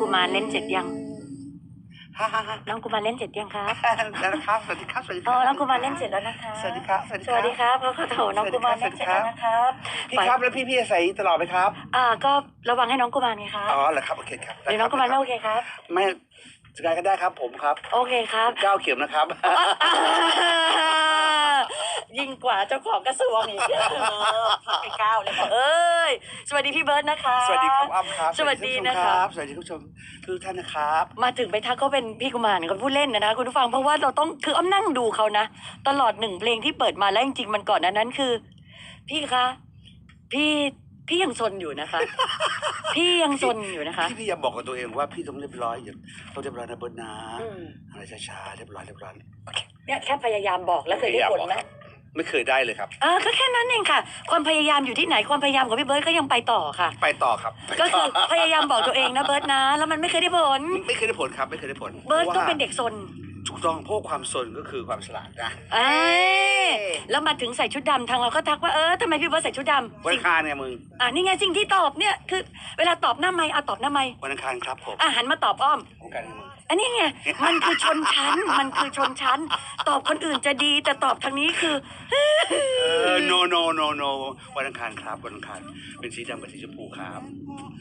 กุมารเล่นเสร็จยังฮ่าฮ่าฮ่าน้องกุมารเล่นเสร็จยังครับแล้วนะครับสวัสดีครับสวัสดีคอ๋รัอบน้องกุมารเล่นเสร็จแล้วนะคะสวัสดีครับสวัสดีครับขอขอโทษน้องกุมารเล่นเสร็จแล้วนะครับพี่ครับแล้วพี่พี่จะใส่ตลอดไหมครับอ่าก็ระวังให้น้องกุมารไงครับอ๋อเหรอครับโอเคครับหรือน้องกุมารไม่โอเคครับ ไม่สกายก็ได้ครับผมครับโอเคครับเก้าเข็มนะครับ ยิ่งกว่าเจ้าของกระทรวงอีกพักไปเก้าเลยค่ะเอ้ย สวัสดีพี่เบิร์ดนะคะ สวัสดีครับอ้ำครับ สวัสดีนะคะสวัสดีคุณผู้ชมทุกท่านนะครับ มาถึงไปทักก็เป็นพี่กุมารก็พูดเล่นนะนะคุณผู้ฟังเพราะว่าเราต้องคืออ้อมนั่งดูเขานะ ตลอดหนึ่งเพลงที่เปิดมาแล้วจริงๆมันก่อนนั้นนั้นคือ พี่คะพี่พี่ยังซนอยู่นะคะ พี่ยังซนอยู่นะคะ พี่พี่อย่าบอกกับตัวเองว่าพี่ต้องเรียบร้อยอย่างต้องเรียบร้อยนะเบิร์ดนะอืมอะไรช้าๆเรียบร้อยเรียบร้อยโอเคเนี่ยแค่พยายามบอกแล้วเคยได้ผลไหม ไม่เคยได้เลยครับอ่าก็แค่นั้นเองค่ะ ความพยายามอยู่ที่ไหนความพยายามของพี่เบิร์ดก็ยังไปต่อค่ะ ไปต่อครับไปก็ต่คือพยายามบอกตัวเองนะเบิร์ดนะ แล้วมันไม่เคยได้ผล ไม่เคยได้ผลครับ ไม่เคยได้ผลเบิร์ดพาะว่าต้องเป็นเด็กซนถูกต้องเพราะว่าความสนก็คือความฉลาดนะเอ้ยแล้วมาถึงใส่ชุดดำทางเราก็ทักว่าเออทำไมพี่เบิร์ดใส่ชุดดำวันสิ่อังงคารเนี่ยมึงอ่านี่ไงสิ่งที่ตอบเนี่ยคือ เวลาตอบหน้าไม้เอาตอบหน้าไม้วันอังคารครับผมอะหันมาตอบอ้อมวันอังคารเนี่ยมึง อันนี้ไงมันคือชนชั้น มันคือชนชั้น ตอบคนอื่นจะดี แต่ตอบทางนี้คือ เออ no no no no วันอังคารครับวันอังคารเป็นสีดำกับสีชมพูครับ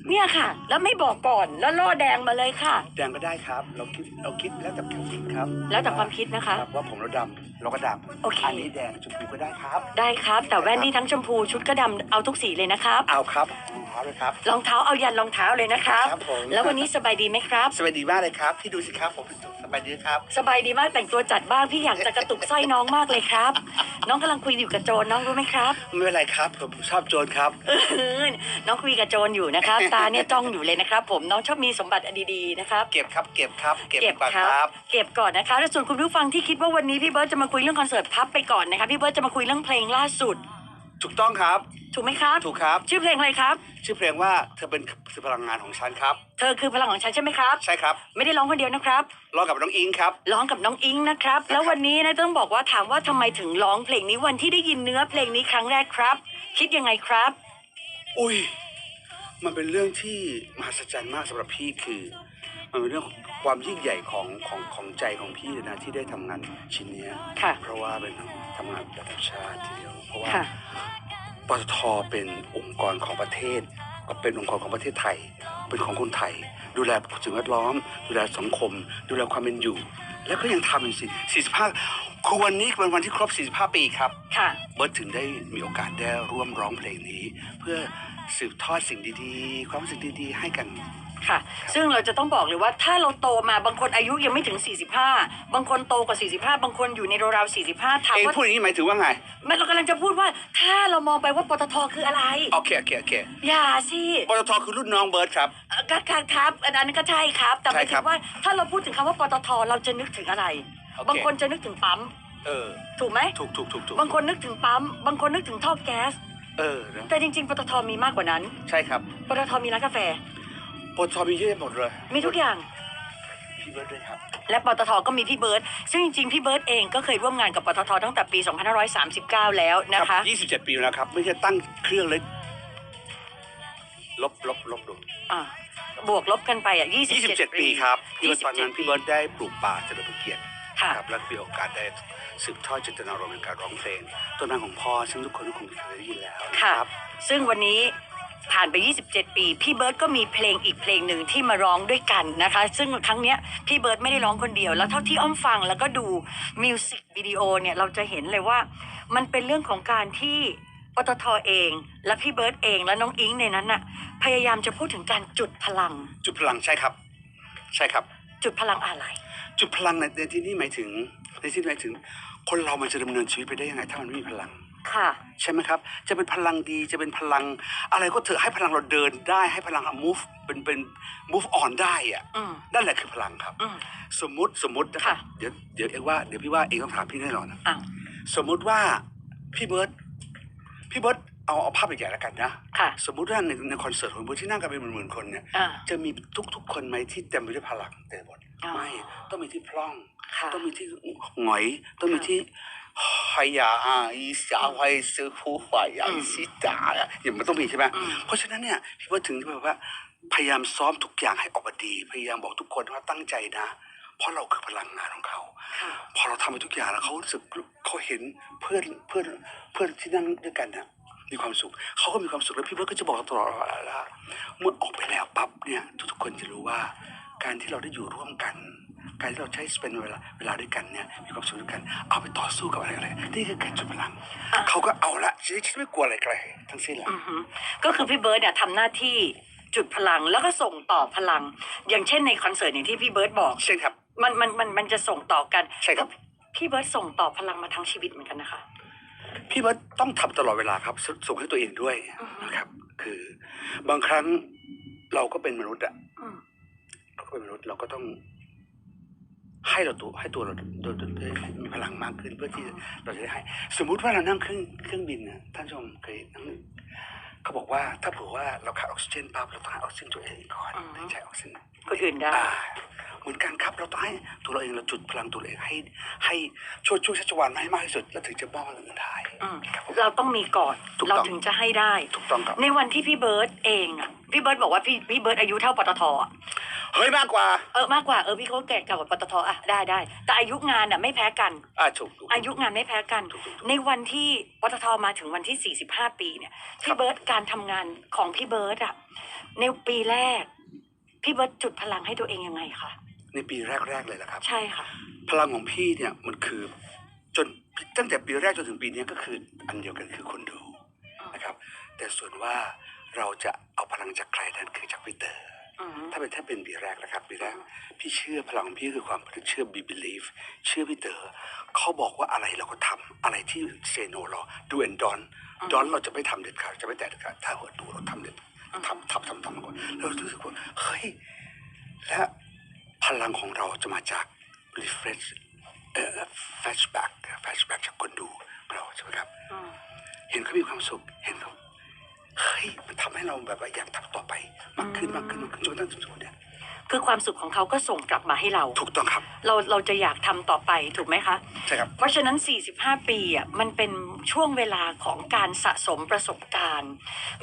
เนี่ยค่ะ แล้วไม่บอกก่อนแล้วล่อแดงมาเลยค่ะ แดงก็ได้ครับ เราคิดเราคิดแล้วแต่ความคิดครับแล้วแต่ความคิดนะคะ รับว่าผมเราดำเราก็ดำโอเคอันนี้แดงชมพูก็ได้ครับ ได้ครับ แต่แว่นนี่ทั้งชมพูชุดก็ดำเอาทุกสีเลยนะครับเอาครับเอาเลยครับ รองเท้าเอายันรองเท้าเลยนะครับ ครับผม แล้ววันนี้สบายดีไหมครับ สวัสดีมากเลยครับ ที่ดูสิครับผมสบายดีครับ สบายดีมากแต่งตัวจัดบ้างพี่อยากจะกระตุกสร้อยน้องมากเลยครับ น้องกำลังคุยอยู่กับโจรน้องรู้ไหมครับไม่เป็นไรครับผมชอบโจรครับ เออน้องคุยกับโจรอยู่นะครับ ตาเนี่ยจ้องอยู่เลยนะครับ ผมน้องชอบมีสมบัติอันดีๆนะครับ เก็บครับ เก็บครับ เก็บเก็บก่อนคครัรับบเก็บก่อนนะคะแล้วส่วนคุณผู้ฟังที่คิดว่าวันนี้พี่เบิร์ตจะมาคุยเรื่องคอนเสิร์ตพับไปก่อนนะคะพี่เบิร์ตจะมาคุยเรื่องเพลงล่าสุด ถูกต้องครับ ถูกไหมครับ ถูกครับ ชื่อเพลงอะไรครับ ชื่อเพลงว่าเธอเป็นคือพลังงานของฉันครับ เธอคือพลังของฉันใช่ไหมครับ ใช่ครับ ไม่ได้ร้องคนเดียวนะครับ ร้องกับน้องอิงครับ ร้องกับน้องอิงนะครับ แล้ววันนี้นะต้องบอกว่าถามว่าทำไมถึงร้องเพลงนี้วันที่ได้ยินเนื้อเพลงนี้ครั้งแรกครับ คิดยังไงครับ อุ้ย มันเป็นเรื่องที่มหัศจรรย์มากสำหรับพี่คือ มันเป็นเรื่องของความยิ่งใหญ่ของของของใจของพี่เลยนะที่ได้ทำงานชิ้นเนี้ยค่ะ เพราะว่าเป็นทำงานระดับชาติทีเดียว เพราะว่าค่ะ ปตทเป็นองค์กรของประเทศ ก็เป็นองค์กรของประเทศไทย เป็นของคนไทย ดูแลสิ่งแวดล้อม ดูแลสังคม ดูแลความเป็นอยู่ แล้วก็ยังทำเป็นสิ45คือวันนี้เป็นวันที่ครบ 45 ปีครับ ค่ะ เบิร์ตถึงได้มีโอกาสได้ร่วมร้องเพลงนี้ เพื่อสืบทอดสิ่งดีๆ ความรู้สึกดีๆ ให้กัน ค่ะ ซึ่งเราจะต้องบอกเลยว่าถ้าเราโตมาบางคนอายุยังไม่ถึง 45 บางคนโตกว่า 45 บางคนอยู่ในราวๆ45ถามเองว่าพูดอย่างนี้หมายถึงว่าไง มันเรากำลังจะพูดว่าถ้าเรามองไปว่าปตทคืออะไร โอเคโอเคโอเคอย่าสิปตทคือรุ่นน้องเบิร์ตครับ เอ่อก็ครับครับอันนั้นก็ใช่ครับ แต่หมายใช่คถึรับงว่าถ้าเราพูดถึงคำว่าปตทเราจะนึกถึงอะไร โอเค บางคนจะนึกถึงปั๊มเออ ถูกไหมถูกถูกถูกถูกบางคนนึกถึงปั๊มบางคนนึกถึงท่อแก๊ส เออนะแต่จริงๆปตทมีมากกว่านั้น ใช่ครับ ปตทมีร้านกาแฟ ปตทมีเยอะหมดเลยมีทุกอย่าง พี่เบิร์ตด้วยครับ และปตทก็มีพี่เบิร์ตซึ่งจริงๆ พี่เบิร์ตเองก็เคยร่วมงานกับปตทตั้งแต่ปี 2539 แล้วนะครัคะบ27 ปีแล้วครับ ไม่ใช่ตั้งเครื่องเลยลบลบลบลบอ่าบวกลบกันไปอะ27 27 ปีครับที่ตอนนั้น27พี่เบิร์ตได้ปลูกป่าเจริญพระเกียรติค่ะ ครับและมีโอกาสได้สืบทอดเจตนารมณ์ในการร้องเพลงต้นไม้ของพ่อซึ่งทุกคนก็คงเคยได้ยินแล้วค่ะนะครับ ซึ่งวันนี้ ผ่านไป 27 ปี พี่เบิร์ตก็มีเพลงอีกเพลงหนึ่งที่มาร้องด้วยกันนะคะ ซึ่งครั้งเนี้ยพี่เบิร์ตไม่ได้ร้องคนเดียว แล้วเท่าที่อ้อมฟังแล้วก็ดูมิวสิกวิดีโอเนี่ยเราจะเห็นเลยว่า มันเป็นเรื่องของการที่ปตทเอง และพี่เบิร์ตเองและน้องอิงในนั้นน่ะพยายามจะพูดถึงการจุดพลัง จุดพลังใช่ครับ ใช่ครับ จุดพลังอะไร จุดพลังในในที่นี้หมายถึงในที่นี้หมายถึง คนเรามันจะดำเนินชีวิตไปได้ยังไง ถ้ามันไม่มีพลัง ค่ะ ใช่ไหมครับ จะเป็นพลังดีจะเป็นพลัง อะไรก็เถอะให้พลังเราเดินได้ให้พลัง move เป็นเป็น move on ได้อะอืมนั่นแหละคือพลังครับ อืม สมมุติสมมุตินะครับค่ะ เดี๋ยวเดี๋ยวเองว่าเดี๋ยวพี่ว่าเองต้องถามพี่แน่นอนนะอ้าวสมมุติว่าพี่เบิร์ตพี่เบิร์ตเอาเอาภาพใหญ่ๆแล้วกันนะ ค่ะ สมมุติว่าในในคอนเสิร์ตของเบิร์ตที่นั่งกันเป็นหมื่นๆคนเนี่ย อ่า จะมีทุกๆ คนไหมที่เต็มไปด้วยพลังเต็มหมดอ๋อ ไม่ต้องมีที่พร่อง ค่ะ ต้องมีที่หงอย ต้องมีที่ หอยาอ่าอีสาไวซื้อผู้หอยาอีสิตาอะอย่างมันต้องมีใช่ไหมอืมเพราะฉะนั้นเนี่ยพี่เบิร์ตถึงแบบว่า พยายามซ้อมทุกอย่างให้ออกมาดี พยายามบอกทุกคนว่าตั้งใจนะ เพราะเราคือพลังงานของเขาค่ะพอเราทำไปทุกอย่างแล้วเขารู้สึกเขาเห็นเพื่อนเพื่อนเพื่อนที่นั่งด้วยกันนะมีความสุขเขาก็มีความสุขแล้วพี่เบิร์ดก็จะบอกเราตลอดเวลาเมื่อออกไปแล้วปั๊บเนี่ย ทุกๆคนจะรู้ว่า การที่เราได้อยู่ร่วมกัน การที่เราใช้เป็นเวลาเวลาด้วยกันเนี่ยมีความสุขด้วยกันเอาไปต่อสู้กับอะไรอะไรนี่คือการจุดพลังเขาก็เอาละชีวิตฉันไม่กลัวอะไรใครทั้งสิ้นละอือฮึก็คือพี่เบิร์ดเนี่ยทำหน้าที่จุดพลังแล้วก็ส่งต่อพลัง อย่างเช่นในคอนเสิร์ตอย่างที่พี่เบิร์ดบอกเช่นครับมันมันมันมันจะส่งต่อกันใช่ครับพี่เบิร์ดส่งต่อพลังมาทั้งชีวิตเหมือนกันนะคะ พี่เบิร์ตต้องทำตลอดเวลาครับสส่งให้ตัวเองด้วยอือฮึนะครับ คือบางครั้งเราก็เป็นมนุษย์อะอืมเราก็เป็นมนุษย์เราก็ต้อง ให้เราตัวให้ตัวเราโดยโดยมีพลังมากขึ้นเพื่อที่เราจะได้ให้สมมุติว่าเรานั่งเครื่องเครื่องบินนะท่านผู้ชมเคยนั่งเขาบอกว่าถ้าเผื่อว่าเราขาดออกซิเจนปั๊บเราต้องให้ออกซิเจนตัวเองก่อนถึงใช้ออกซิเจนคนอื่นได้อ่าเหมือนกันครับเราต้องให้ตัวเราเองเราจุดพลังตัวเราเองให้ ให้ช่วยช่วยชัชวานมาให้มากที่สุด แล้วถึงจะมอบให้คนอื่นได้อืมครับผม เราต้องมีก่อนถูกต้องเราถึงจะให้ได้ ถูกต้องครับในวันที่พี่เบิร์ตเองอะพี่เบิร์ตบอกว่าพี่พี่เบิร์ตอายุเท่าปตทอะเฮ้ยมากกว่าเออมากกว่าเออพี่เขาแก่กว่าปตทอะได้ได้แต่อายุงานอะไม่แพ้กัน อ่าถูกถูก อายุงานไม่แพ้กันถูกถูกถูกในวันที่ปตทมาถึงวันที่ 45 ปีเนี่ยพี่เบิร์ตการทำงานของพี่เบิร์ตอะในปีแรก พี่เบิร์ตจุดพลังให้ตัวเองยังไงคะ ในปีแรก ๆ เลยนะครับ ใช่ค่ะ พลังของพี่เนี่ยมันคือจนตั้งแต่ปีแรกจนถึงปีเนี้ยก็คืออันเดียวกันคือคนดูนะครับ แต่ส่วนว่าเราจะเอาพลังจากใครนั้นคือจากพีเตอร์อืมถ้าเป็นถ้าเป็นปีแรกนะครับปีแรกพี่เชื่อพลังของพี่คือความเชื่อ be believe เชื่อพี่เตอร์เขาบอกว่าอะไรเราก็ทำอะไรที่เซโนเราดูแอนดอนดอนเราจะไม่ทำเด็ดขาดจะไม่แตะเด็ดขาดถ้าเราดูเราทำเด็ดทำทำทำทำมาก่อนเรารู้สึกว่าเฮ้ยและ พลังของเราจะมาจาก refresh เอ่อ flashback flashback จากคนดูเราใช่ไหมครับอืมเห็นเขามีความสุข เห็นเขาเฮ้ยมันทำให้เราแบบว่าอยากทำต่อไป มากขึ้นมากขึ้นมากขึ้นจนกระทั่งถึงจุดเนี้ย คือความสุขของเขาก็ส่งกลับมาให้เรา ถูกต้องครับ เราเราจะอยากทำต่อไปถูกไหมคะ ใช่ครับ เพราะฉะนั้น 45 ปีอะมันเป็นช่วงเวลาของการสะสมประสบการณ์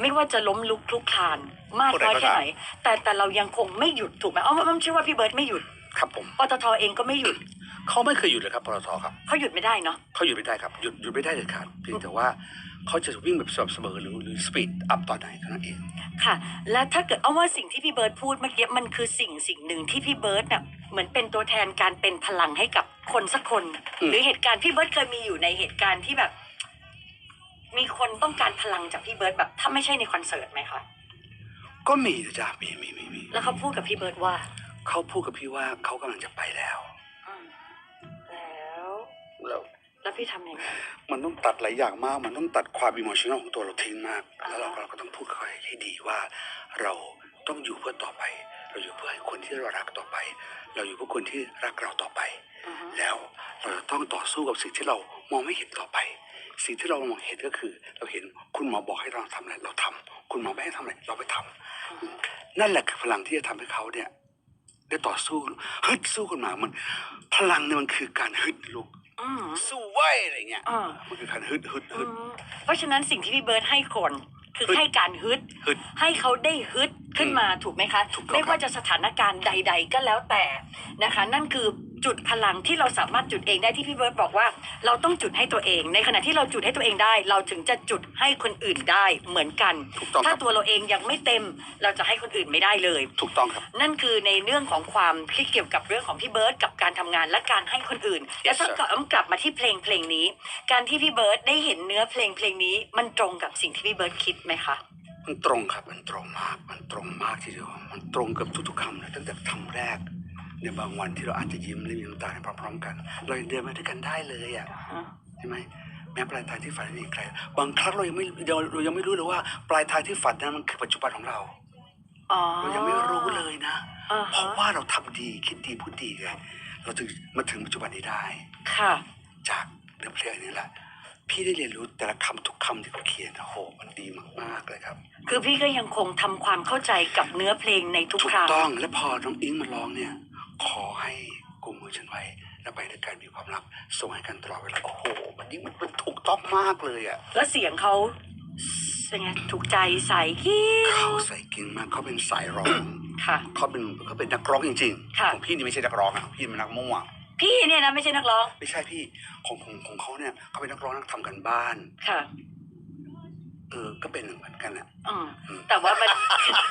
ไม่ว่าจะล้มลุกคลุกคลานมากน้อยแค่ไหน แต่แต่เรายังคงไม่หยุดถูกไหมอ๋อมันเชื่อว่าพี่เบิร์ตไม่หยุดครับผม ปตทเองก็ไม่หยุดเขาไม่เคยหยุดเลยครับปตทครับเขาหยุดไม่ได้เนาะ เขาหยุดไม่ได้ครับหยุดหยุดไม่ได้เลยครับเพียงแต่ว่า เขาจะวิ่งแบบสม่ำเสมอหรือหรือสปีดอัพตอนไหนเท่านั้นเอง ค่ะ และถ้าเกิดเอาว่าสิ่งที่พี่เบิร์ตพูดเมื่อกี้มันคือสิ่งสิ่งหนึ่งที่พี่เบิร์ตเนี่ยเหมือนเป็นตัวแทนการเป็นพลังให้กับคนสักคนหรือเหตุการณ์พี่เบิร์ตเคยมีอยู่ในเหตุการณ์ที่แบบ มีคนต้องการพลังจากพี่เบิร์ตแบบถ้าไม่ใช่ในคอนเสิร์ตไหมคะก็มีนะจ๊ะมีมีมีมีแล้วเขาพูดกับพี่เบิร์ตว่าเขาพูดกับพี่ว่าเขากำลังจะไปแล้ว อืมแล้ว แล้ว แล้วพี่ทำยังไง มันต้องตัดหลายอย่างมาก มันต้องตัดความอิมมชันของตัวเราทิ้งมากอ่าแล้วเราเราก็ต้องพูดเขาให้ดีว่า เราต้องอยู่เพื่อต่อไป เราอยู่เพื่อให้คนที่เรารักต่อไป เราอยู่เพื่อคนที่รักเราต่อไป อือฮึ แล้วเราจะต้องต่อสู้กับสิ่งที่เรามองไม่เห็นต่อไป สิ่งที่เรามองเห็นก็คือ เราเห็นคุณหมอบอกให้เราทำอะไรเราทำคุณหมอไม่ให้ทำอะไรเราไปทำนั่นแหละคือพลังที่จะทำให้เขาเนี่ย ได้ต่อสู้ฮึดสู้กันมามัน พลังเนี่ยมันคือการฮึดลูก อืมสู้ไว้อะไรเงี้ยอ่ามันคือการฮึดฮึดอืฮึดมเพราะฉะนั้นสิ่งที่พี่เบิร์ตให้คนคือฮึดให้การฮึด ฮึดให้เขาได้ฮึดขึ้นมาถูกไหมคะ ถูกต้องไม่ว่าจะสถานการณ์ใด ๆ ก็แล้วแต่นะคะ นั่นคือจุดพลังที่เราสามารถจุดเองได้ที่พี่เบิร์ตบอกว่า เราต้องจุดให้ตัวเอง ในขณะที่เราจุดให้ตัวเองได้ เราถึงจะจุดให้คนอื่นได้เหมือนกัน ถูกต้องคถ้ารับตัวเราเองยังไม่เต็มเราจะให้คนอื่นไม่ได้เลย ถูกต้องครับ นั่นคือในเรื่องของความที่เกี่ยวกับเรื่องของพี่เบิร์ตกับการทำงานและการให้คนอื่นและถ้ากลับกลับมาที่เพลงเพลงนี้ การที่พี่เบิร์ตได้เห็นเนื้อเพลงเพลงนี้มันตรงกับสิ่งที่พี่เบิร์ตคิดไหมคะ มันตรงครับ มันตรงมาก มันตรงมากทีเดียว มันตรงกับทุกๆคำเลยตั้งแต่คำแรก ในบางวันที่เราอาจจะยิ้มและมีน้ำตาพร้อมๆกัน เรายังเดินมาด้วยกันได้เลยอะใช่ไหมแม้ปลายทางที่ฝันไม่มีใครบางครั้งเรายังไม่เราเรายังไม่รู้เลยว่า ปลายทางที่ฝันนั้นมันคือปัจจุบันของเราอ๋อเรายังไม่รู้เลยนะอ่าเพฮะราะว่าเราทำดีคิดดีพูดดีไงเราถึงมาถึงปัจจุบันนี้ได้ ค่ะ จากเนื้อเพลงนี้แหละพี่ได้เรียนรู้แต่ละคำทุกคำที่เขาเขียนโอ้โหมันดีมากๆเลยครับ คือพี่ก็ยังคงทำความเข้าใจกับเนื้อเพลงในทุกถูคกรั้งต้องและพอน้องอิงมาร้องเนี่ย ขอให้กุมมือฉันไว้ และไปด้วยกันมีความรักส่งให้กันตลอดเวลาโอ้โหมันยิ่งมันมันถูกต้องมากเลยอะแล้วเสียงเขาเป็นไงถูกใจใส่กี้เขาใส่กินมากเขาเป็นสายร้อง ค่ะ เขาเป็นเขาเป็นนักร้องจริงค่ะๆของพี่นี่ไม่ใช่นักร้องนะพี่เป็นนักมั่ว พี่เนี่ยนะไม่ใช่นักร้องไม่ใช่พี่ของของของเขาเนี่ยเขาเป็นนักร้องนักทำกันบ้าน ค่ะเออก็เป็นเหมือนกันอะอืมอืมแต่ว่ามัน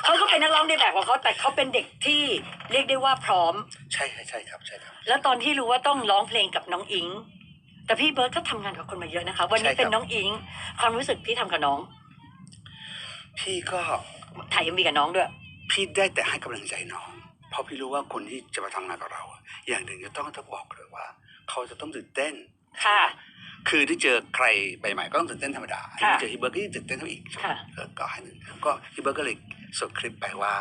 เขาก็เป็นนักร้องในแบบของเขาแต่เขาเป็นเด็กที่เรียกได้ว่าพร้อม ใช่ใช่ใช่ครับใช่ครับ แล้วตอนที่รู้ว่าต้องร้องเพลงกับน้องอิง แต่พี่เบิร์ดก็ทำงานกับคนมาเยอะนะคะ วันนี้ใช่ครับเป็นน้องอิง ความรู้สึกพี่ทำกับน้องพี่ก็ถ่ายยังมีกับน้องด้วย พี่ได้แต่ให้กำลังใจน้อง เพราะพี่รู้ว่าคนที่จะมาทำงานกับเราอะอย่างหนึ่งจะต้องต้องบอกเลยว่า เขาจะต้องตื่นเต้น ค่ะ คือที่เจอใครใหม่ๆก็ต้องตื่นเต้นธรรมดาค่ะที่เจอฮิเบิร์ตก็ยิ่งตื่นเต้นเท่าอีกค่ะเออก็ให้หนึ่งก็ฮิเบิร์ตก็เลยส่งคลิปไปว่า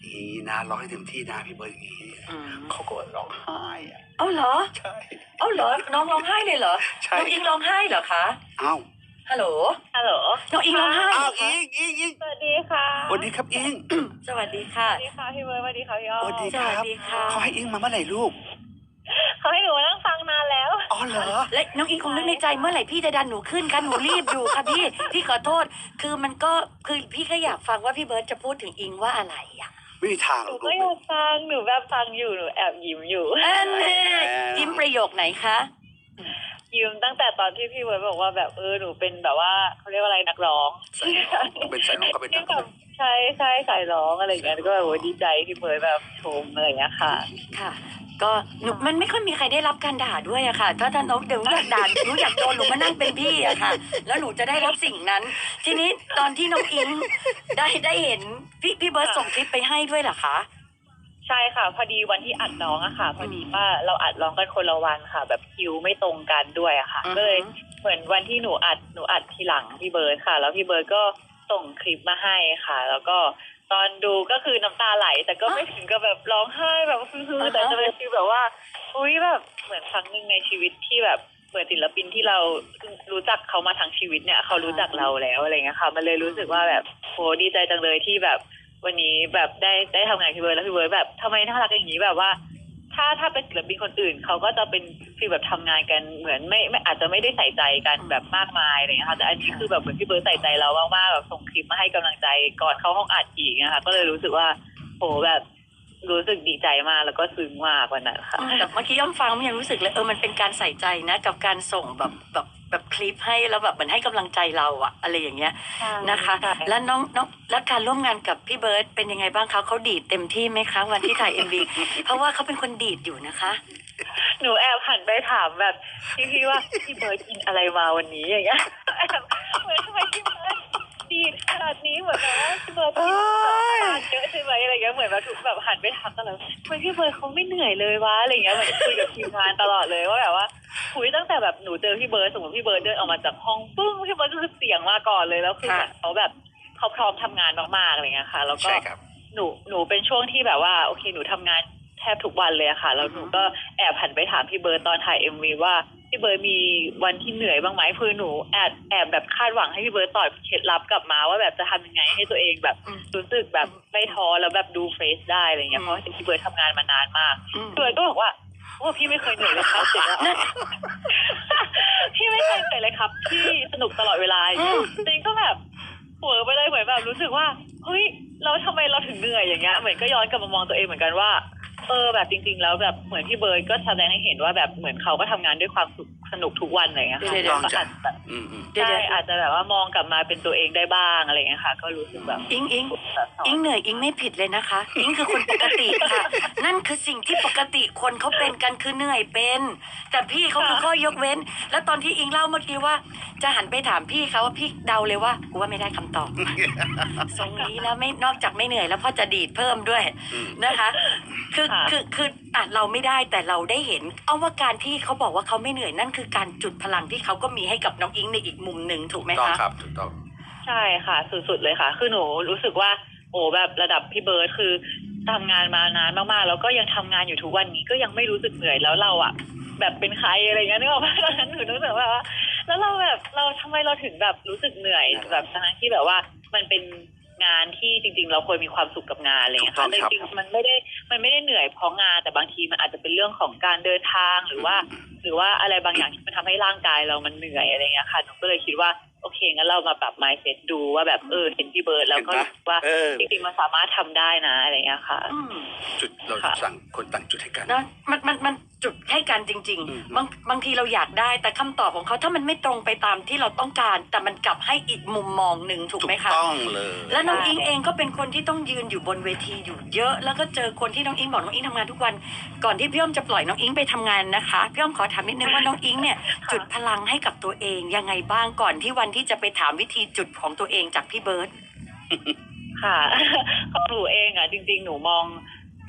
อย่างนี้นะร้องให้เต็มที่นะพี่เบิร์ตอย่างนี้อืมเขาก็ร้องไห้อะเอ้าเหรอใช่เอ้าเหรอน้องร้องไห้เลยเหรอใช่น้องอิงร้องไห้เหรอคะเอ้าฮัลโหลฮัลโหลน้องอิงร้องไห้เหรอ้าอวคะอิงอิงอิงสวัสดีค่ะสวัสดีครับอิงสวัสดีค่ะสวัสดีค่ะพี่เบิร์ดสวัสดีค่ะพี่อ้อสมวัสดีสควัรัสบดีค่ะเขาให้อิงมาเมื่อไหร่ลูก เขาให้หนูมานั่งฟังนานแล้ว อ๋อเหรอ และน้องอิงคงนึกในใจเมื่อไหร่พี่จะดันหนูขึ้นคะหนูรีบอยู่ค่ะพี่ พี่ขอโทษ คือมันก็คือพี่ก็อยากฟังว่าพี่เบิร์ตจะพูดถึงอิงว่าอะไรอะไม่มีทางหหรนูอกก็ลูอยากกฟังหนูแบบฟังอยู่หนูแอบยิ้มอยู่ อันนี้ยิ้มประโยคไหนคะยิ้มตั้งแต่ตอนที่พี่เบิร์ดบอกว่าแบบเออหนูเป็นแบบว่าเขาเรียกว่าอะไรนักร้องสายร้องเขาเป็นสายร้องเขาเป็นนัที่กแบบใช่ใช่สายร้องอะไรอย่างเงี้ยก็แบบโอ้ยดีใจที่เบิร์ดแบบชมอะไรอย่างเงี้ยค่ะ ค่ะ ก็หนูมันไม่ค่อยมีใครได้รับการด่าด้วยอะค่ะ ถ้าท่านน้องเดี๋ยวหนูอยากด่าหนูอยากโดนหนูมานั่งเป็นพี่อะค่ะ แล้วหนูจะได้รับสิ่งนั้น ทีนี้ตอนที่น้องอิงได้ได้เห็นพี่พี่เบิร์ตส่งคลิปไปให้ด้วยเหรอคะ ใช่ค่ะ พอดีวันที่อัดน้องอะค่ะ พอดีว่าเราอัดร้องกันคนละวันค่ะ แบบคิวไม่ตรงกันด้วยอะค่ะอือฮึ ก็เลยเหมือนวันที่หนูอัดหนูอัดทีหลังพี่เบิร์ดค่ะ แล้วพี่เบิร์ดก็ส่งคลิปมาให้ค่ะ แล้วก็ ตอนดูก็คือน้ำตาไหล แต่ก็ไม่ถึงกับแบบร้องไห้แบบฮือๆแต่จะเป็นฟีลแบบว่าอุ้ยแบบเหมือนครั้งหนึ่งในชีวิตที่แบบเหมือนศิลปินที่เรารู้จักเขามาทั้งชีวิตเนี่ย เขารู้จักเราแล้วอะไรเงี้ยค่ะ มันเลยรู้สึกว่าแบบโหดีใจจังเลยที่แบบวันนี้แบบได้ได้ทำงานกับพี่เบิร์ดแล้วพี่เบิร์ดแบบทำไมน่ารักอย่างนี้แบบว่า ถ้าถ้าเป็นศิลปินคนอื่นเขาก็จะเป็นฟีลแบบทำงานกันเหมือนไม่ไม่อาจจะไม่ได้ใส่ใจกันแบบมากมายอะไรอย่างเงี้ยค่ะแต่อันนี้คือแบบเหมือนพี่เบิร์ดใส่ใจเรามากๆแบบส่งคลิปมาให้กำลังใจก่อนเข้าห้องอัดอีกนะคะก็เลยรู้สึกว่าโหแบบ รู้สึกดีใจมากแล้วก็ซึ้งมากวันนั้นค่ะแต่เมื่อกี้ย่อมฟังมันยังรู้สึกเลยเออมันเป็นการใส่ใจนะ กับการส่งแบบแบบแบบคลิปให้แล้วแบบเหมือนให้กำลังใจเราอะอะไรอย่างเงี้ยนะคะใช่แล้วน้องน้องแล้วการร่วมงานกับพี่เบิร์ตเป็นยังไงบ้างคะเขาดีดเต็มที่ไหมคะวันที่ถ่ายเอ็มวีเพราะว่าเขาเป็นคนดีดอยู่นะคะ หนูแอบหันไปถามแบบพี่พี่ว่าพี่เบิร์ดกินอะไรมาวันนี้อย่างเงี้ยแอบเหมือนทำไมพี่เบิร์ดดีดขนาดนี้เหมือนแบบว่าพี่เบิร์ดกิน มอะไรเงี้ยเหมือนแบบถูกแบบหันไปถามตลอดทำไมพี่เบิร์ดเขาไม่เหนื่อยเลยวะอะไรเงี้ยเหมือนคุยกับทีมงานตลอดเลยว่าแบบว่าคุยตั้งแต่แบบหนูเจอพี่เบิร์ดสมมติพี่เบิร์ดเดินออกมาจากห้องปึ้งพี่เบิร์ดก็คือเสียงมาก่อนเลยแล้วคือค่ะเหมือนเขาแบบเขาพร้อมทำงานมากๆอะไรเงี้ยค่ะ แล้วก็ใช่ครับหนูหนูเป็นช่วงที่แบบว่าโอเคหนูทำงานแทบทุกวันเลยอะค่ะแล้วหนูก็แอบหันไปถามพี่เบิร์ดตอนถ่ายเอ็มวีว่า พี่เบิร์ดมีวันที่เหนื่อยบ้างไหมคือหนูแอบแอบแบบคาดหวังให้พี่เบิร์ดตอบเคล็ดลับกลับมาว่าแบบจะทำยังไงให้ตัวเองแบบอืมรู้สึกแบบไม่ท้อแล้วแบบดูเฟรชได้อะไรเงี้อืมยเพราะว่าพี่เบิร์ดทำงานมานานมากอืมพี่เบิร์ดก็บอกว่าโอ้พี่ไม่เคยเหนื่อยเลยครับจริงๆนั่นพี่ไม่เคยเหนื่อยเลยครับ พี่สนุกตลอดเวลาอืมจริงก็แบบหัวไปเลยเหมือนแบบรู้สึกว่าเฮ้ยเราทำไมเราถึงเหนื่อยอย่างเงี้ยเหมือนก็ย้อนกลับมามองตัวเองเหมือนกันว่า เออแบบจริง ๆ แล้วแบบเหมือนพี่เบิร์ดก็แสดงให้เห็นว่าแบบเหมือนเขาก็ทำงานด้วยความสุขสนุกทุกวันอะไรอย่างเงี้ยค่ะเดี๋ยวๆ ก็อาจจะแบบอืมอืม เดี๋ยวใช่เดี๋ยวอาจจะแบบว่ามองกลับมาเป็นตัวเองได้บ้างอะไรอย่างเงี้ยค่ะ ก็รู้สึกแบบอิงอิงแบบสอนอิงเหนื่อยอิงไม่ผิดเลยนะคะ อิงคือคนปกติค่ะ นั่นคือสิ่งที่ปกติคนเขาเป็นกันคือเหนื่อยเป็น แต่พี่เขาคือข้อยกเว้น แล้วตอนที่อิงเล่าเมื่อกี้ว่า จะหันไปถามพี่เขาว่าพี่เดาเลยว่ากูว่าไม่ได้คำตอบ ทรงนี้แล้วไม่นอกจากไม่เหนื่อยแล้วพ่อจะดีดเพิ่มด้วย อืม นะคะ คือค่ะคือคืออะเราไม่ได้แต่เราได้เห็น เอาว่าการที่เขาบอกว่าเขาไม่เหนื่อยนั่นคือการจุดพลังที่เขาก็มีให้กับน้องอิงในอีกมุมหนึ่งถูกไหมต้องคะ ครับถูกต้อง ใช่ค่ะ สุดๆเลยค่ะ คือหนูรู้สึกว่า โอ้แบบระดับพี่เบิร์ดคือทำงานมานานมากๆ แล้วก็ยังทำงานอยู่ทุกวันนี้ก็ยังไม่รู้สึกเหนื่อยแล้วเราอะแบบเป็นใครอะไรเงี้ยนึกออกปะตอนนั้นหนูรู้สึกว่า แล้วเราแบบเราทำไมเราถึงแบบรู้สึกเหนื่อยแบบทั้งที่แบบว่ามันเป็น งานที่จริง ๆ เราควรมีความสุขกับงานอะไรเงี้ยค่ะถูกต้องครับแต่จริงๆมันไม่ได้มันไม่ได้เหนื่อยเพราะงาน แต่บางทีมันอาจจะเป็นเรื่องของการเดินทางหรือว่า หรือว่าอะไรบางอย่างที่มันทำให้ร่างกายเรามันเหนื่อยอะไรเงี้ยค่ะหนูก็เลยคิดว่า โอเคงั้นเรามาปรับ mindset ดูว่าแบบเออเห็นพี่เบิร์ดแล้วก็เห็นปะรู้สึกว่าเออ จริงๆมันสามารถทำได้นะอะไรเงี้ยค่ะ อืมจุดเราค่ะ สั่งคนต่างจุดให้กัน นะมันมันมันจุดให้กันจริง อืม ๆ บางบางทีเราอยากได้แต่คำตอบของเขาถ้ามันไม่ตรงไปตามที่เราต้องการ แต่มันกลับให้อีกมุมมองหนึ่งถูกถูไหมกคะ ต้องเลยแล้วน้องใช่อิงเองก็เป็นคนที่ต้องยืนอยู่บนเวทีอยู่เยอะ แล้วก็เจอคนที่น้องอิงบอกน้องอิงทำงานทุกวัน ก่อนที่พี่อ้อมจะปล่อยน้องอิงไปทำงานนะคะพี่อ้อมขอถามนิดนึงว่าน้องอิงเนี่ยจุดพลังให้กับตัวเองยังไงบ้างก่อนที่วันที่จะไปถามวิธีจุดของตัวเองจากพี่เบิร์ตค่ะของหนูเองอะ จริง ๆ หนูมอง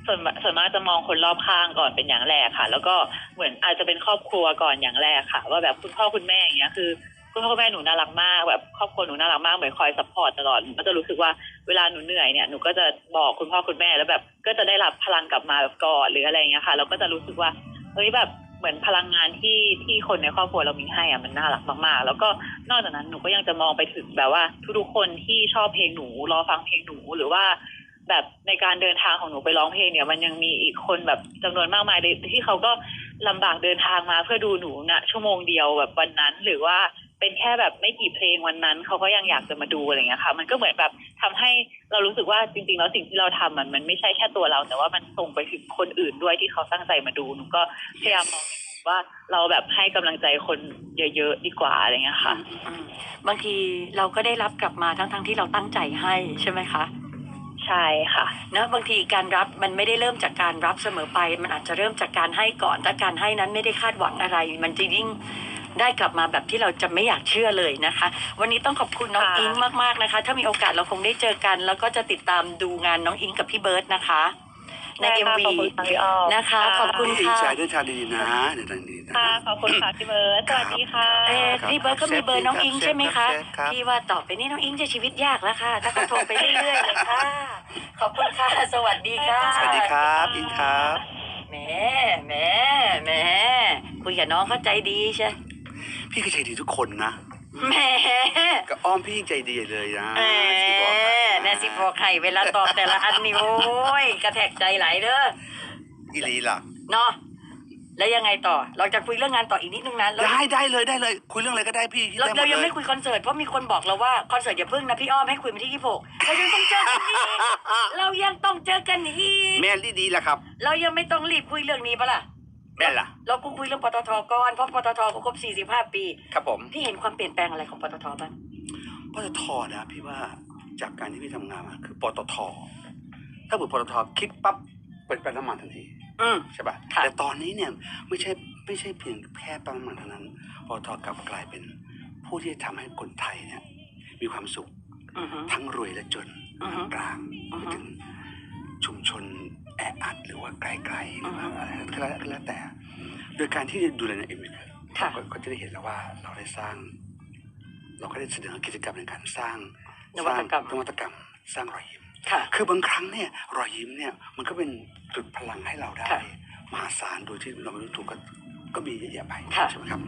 ส่วนส่วนมากจะมองคนรอบข้างก่อนเป็นอย่างแรกค่ะ แล้วก็เหมือนอาจจะเป็นครอบครัวก่อนอย่างแรกค่ะ ว่าแบบคุณพ่อคุณแม่อย่างเงี้ยคือคุณพ่อคุณแม่หนูน่ารักมากแบบครอบครัวหนูน่ารักมากเหมือนคอยซัพพอร์ตตลอดหนูก็จะรู้สึกว่าเวลาหนูเหนื่อยเนี่ยหนูก็จะบอกคุณพ่อคุณแม่แล้วแบบ ก็จะได้รับพลังกลับมาแบบกอนหรืออะไรเงี้ยค่ะเราก็จะรู้สึกว่าเฮ้ยแบบ เหมือนพลังงานที่ที่คนในครอบครัวเรามีให้อะมันน่ารักมากๆ แล้วก็นอกจากนั้นหนูก็ยังจะมองไปถึงแบบว่า ทุกๆคนที่ชอบเพลงหนูรอฟังเพลงหนูหรือว่า แบบในการเดินทางของหนูไปร้องเพลงเนี่ย มันยังมีอีกคนแบบจำนวนมากมายเลยที่เขาก็ลำบากเดินทางมาเพื่อดูหนูนะชั่วโมงเดียวแบบวันนั้นหรือว่า เป็นแค่แบบไม่กี่เพลงวันนั้นเขาก็ยังอยากจะมาดูอะไรเงี้ยค่ะ มันก็เหมือนแบบทำให้เรารู้สึกว่าจริง ๆ แล้วสิ่งที่เราทำมันมันไม่ใช่แค่ตัวเรา แต่ว่ามันส่งไปถึงคนอื่นด้วยที่เขาตั้งใจมาดูหนูก็พยายามมองในมุมว่าเราแบบให้กำลังใจคนเยอะๆดีกว่าอะไรเงี้ยค่ะอืมบางทีเราก็ได้รับกลับมาทั้งๆที่เราตั้งใจให้ใช่ไหมคะใช่ค่ะนะบางทีการรับมันไม่ได้เริ่มจากการรับเสมอไป มันอาจจะเริ่มจากการให้ก่อน แต่การให้นั้นไม่ได้คาดหวังอะไร มันจะยิ่ง ได้กลับมาแบบที่เราจะไม่อยากเชื่อเลยนะคะ วันนี้ต้องขอบคุณน้องค่ะอิงมากๆนะคะ ถ้ามีโอกาสเราคงได้เจอกัน แล้วก็จะติดตามดูงานน้องอิงกับพี่เบิร์ตนะคะในได้เอ็มค่ะวีขอบคุณค่ะพี่อ้อมนะคะ ขอบคุณดีใจด้วยทางดีๆนะเดี๋ยวทางดีๆนะค่ะขอบคุณค่ะพี่เบิร์ดสวัสดีค่ะเอ๊ะพี่เบิร์ตก็มีเบอร์น้องอิงใช่ไหมคะเชฟครับพี่ว่าต่อไปนี้น้องอิงจะชีวิตยากแล้วค่ะถ้าเขาโทรไปเรื่อยๆเลยค่ะ ขอบคุณค่ะสวัสดีค่ะสวัสดีครับอิงครับแหมแหมแหมคุยกับน้องเขาใจดีใช่ พี่ก็ใจดีทุกคนนะแหมกับอ้อมพี่ยิ่งใจดีเลยนะแหมที่บอกให้นาสิบอกไข่เวลาตอบแต่ละอันนี่โอ้ยกระแทกใจไหลายเด้ออีหลีล่ะ เนาะแล้วยังไงต่อ เราจะคุยเรื่องงานต่ออีกนิดนึงนะแล้วได้ได้เลยได้เลย คุยเรื่องอะไรก็ได้พี่เราด้หมเราดยังลไม่คุยคอนเสิร์ตเพราะมีคนบอกเราว่าคอนเสิร์ตอย่าพึ่งนะพี่อ้อมให้คุยมาที่ยี่หกเรายังต้องเจอกันอีกเรายังต้องเจอกันอีกแม่นดีดีแหละครับ เรายังไม่ต้องรีบคุยเรื่องนี้ปะล่ะ แม่นล่ะ เราคุคุยเรื่องปตทก่อนเพราะปตทเขาครบ45 ปี ครับผมพี่เห็นความเปลี่ยนแปลงอะไรของปตทบ้างปตทนะพี่ว่าจากการที่พี่ทำงานมาคือปตท ถ้าเกิดปตทคิดปั๊บเป็นแปลงน้ำมันทันทีอืม ใช่ป่ะค่ะ แต่ตอนนี้เนี่ยไม่ใช่ไม่ใช่เพียงแค่แปลงน้ำมันเท่านั้นปตทกลับกลายเป็น ผู้ที่ทำให้คนไทยเนี่ยมีความสุข อือฮึ ทั้งรวยและจนอือฮึ กลางอือฮึไปถึงชุมชน แออัดหรือว่าไกลๆหรือว่าอือฮึอะไรก็แล้วก็แล้วแต่ โดยการที่ดูแลในเอ็มวีค่ะก็จะได้เห็นแล้วว่าเราได้สร้าง เราก็ได้เสนอกิจกรรมในการสร้างนวัตกรรมสางนวัตกรรม สร้างรอยยิ้มค่ะคือบางครั้งเนี่ย รอยยิ้มเนี่ย มันก็เป็นจุดพลังให้เราได้ค่ะมหาศาลโดยที่เราไม่รู้ตัวก็ก็มีเยอะแยะไปค่ะใช่ไหมครับ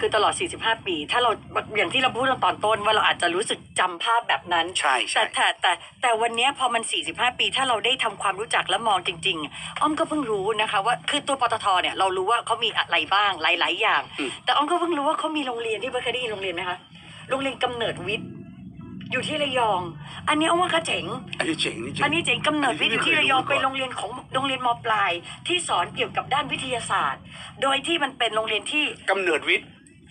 คือตลอด 45 ปี ถ้าเราอย่างที่เราพูดตอนต้นว่าเราอาจจะรู้สึกจำภาพแบบนั้นใช่ใช่แต่แต่แต่แต่วันเนี้ยพอมัน 45 ปี ถ้าเราได้ทำความรู้จักและมองจริง ๆ อ้อมก็เพิ่งรู้นะคะว่าคือตัวปตทเนี่ยเรารู้ว่าเขามีอะไรบ้างหลาย ๆ อย่าง แต่อ้อมก็เพิ่งรู้ว่าเขามีโรงเรียนที่เบิร์ดเคยได้ยินโรงเรียนไหมคะโรงเรียนกำเนิดวิทย์อยู่ที่ระยอง อันนี้อ้อมว่าเขาเจ๋ง อันนี้เจ๋งนี่เจ๋ง อันนี้เจ๋งกำเนิดวิทย์อยู่ที่ระยองไม่เคยรู้มาก่อนเป็นโรงเรียนของโรงเรียนมปลาย ที่สอนเกี่ยวกับด้านวิทยาศาสตร์ โดยที่มันเป็นโรงเรียนที่กำเนิดวิทย์